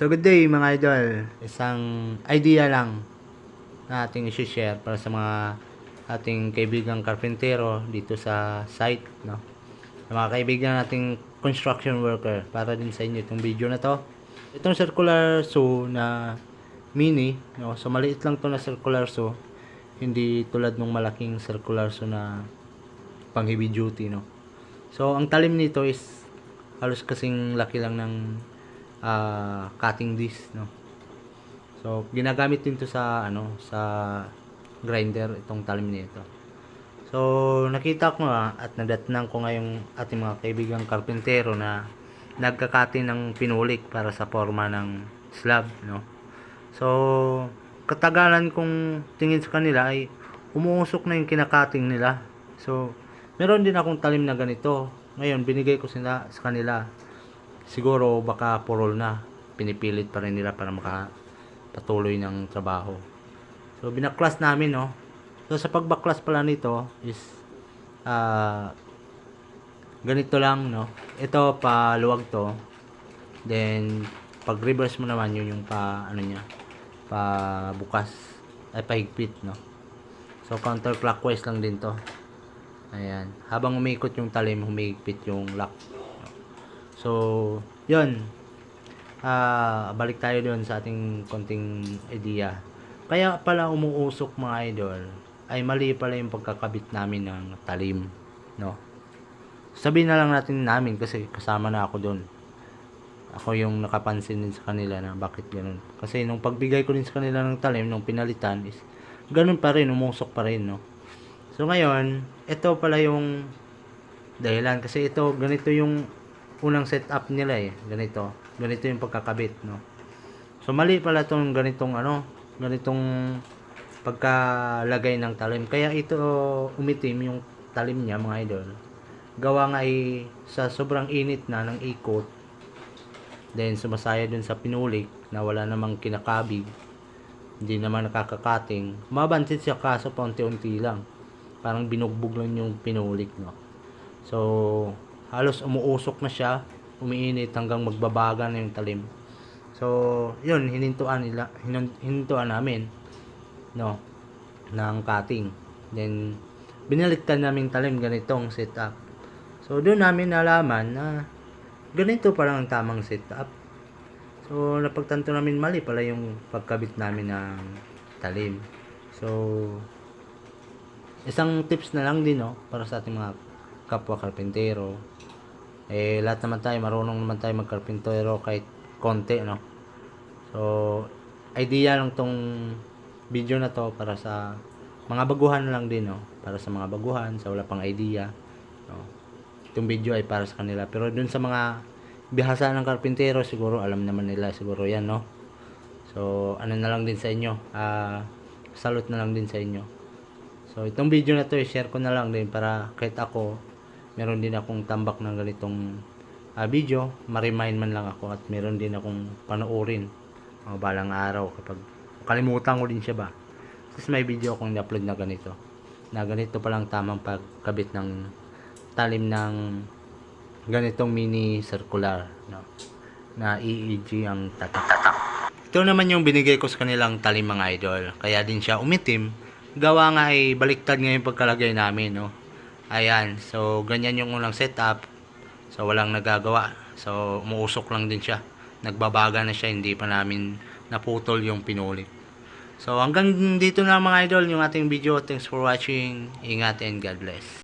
So good day mga idol. Isang idea lang na ating i-share para sa mga ating kaibigang karpentero dito sa site, no? Sa mga kaibigan nating construction worker para din sa inyo itong video na to. Itong circular saw na mini, no? So maliit lang to na circular saw. Hindi tulad ng malaking circular saw na pang heavy duty, no? So ang talim nito is halos kasing laki lang ng ah, cutting disc, no? So, ginagamit din to sa, ano, sa grinder, itong talim nito. So, nakita ko nga at nadatnan ko nga yung ating mga kaibigang karpentero na nagkakati ng pinulik para sa forma ng slab, no? So, katagalan kong tingin sa kanila ay umuusok na yung kinakating nila. So, meron din akong talim na ganito. Ngayon, binigay ko sila sa kanila. Siguro baka purol na. Pinipilit pa rin nila para makapatuloy ng trabaho. So, binaklas namin, no? So, sa pagbaklas pala nito is ah ganito lang, no? Ito, pa luwag to. Then, pag reverse mo naman, yun yung pa, ano niya, pa bukas, ay pahigpit, no? So, counterclockwise lang din to. Ayan. Habang umikot yung talim, humigpit yung lock. So, yun. Ah, balik tayo doon sa ating konting idea. Kaya pala umuusok mga idol, ay mali pala yung pagkakabit namin ng talim, no? Sabihin na lang natin namin kasi kasama na ako doon. Ako yung nakapansin din sa kanila na bakit ganun. Kasi nung pagbigay ko din sa kanila ng talim, nung pinalitan is ganun pa rin, umusok pa rin, no? So ngayon, ito pala yung dahilan kasi ito ganito yung unang setup nila eh, ganito. Ganito yung pagkakabit, no. So mali pala tong ganitong ano, ganitong pagkalagay ng talim. Kaya ito umitim yung talim niya, mga idol. Gawa nga ay sa sobrang init na ng ikot. Then sumasaya dun sa pinulik na wala namang kinakabig. Hindi naman nakakakating. Mabansit siya kaso paunti-unti lang parang binugbog lang yung pinulik no so halos umuusok na siya umiinit hanggang magbabaga na yung talim. So yun hinintuan nila hinintuan namin no ng cutting. Then binaliktad namin talim ganitong setup. So doon namin nalaman na ganito pa lang ang tamang setup. So napagtanto namin mali pala yung pagkabit namin ng talim. So isang tips na lang din no para sa ating mga kapwa karpentero eh lahat naman tayo marunong naman tayo magkarpentero kahit konti no? So idea lang tong video na to para sa mga baguhan lang din no? Para sa mga baguhan sa wala pang idea no? Itong video ay para sa kanila. Pero dun sa mga bihasa ng karpentero siguro alam naman nila siguro yan no? So ano na lang din sa inyo? Ah salute na lang din sa inyo. So, itong video na to, i-share ko na lang din para kahit ako, meron din akong tambak ng ganitong ah, video, ma-remind man lang ako at meron din akong panoorin mga balang araw kapag kalimutan ko din siya ba. Tapos may video akong i-upload na ganito. Na ganito palang tamang pagkabit ng talim ng ganitong mini circular no? na EEG ang tatak. Ito naman yung binigay ko sa kanilang talim mga idol. Kaya din siya umitim gawa nga ay baliktad nga yung pagkalagay namin, no. Ayan, so ganyan yung unang setup. So walang nagagawa. So umuusok lang din siya. Nagbabaga na siya, hindi pa namin naputol yung pinulik. So hanggang dito na mga idol yung ating video. Thanks for watching. Ingat and God bless.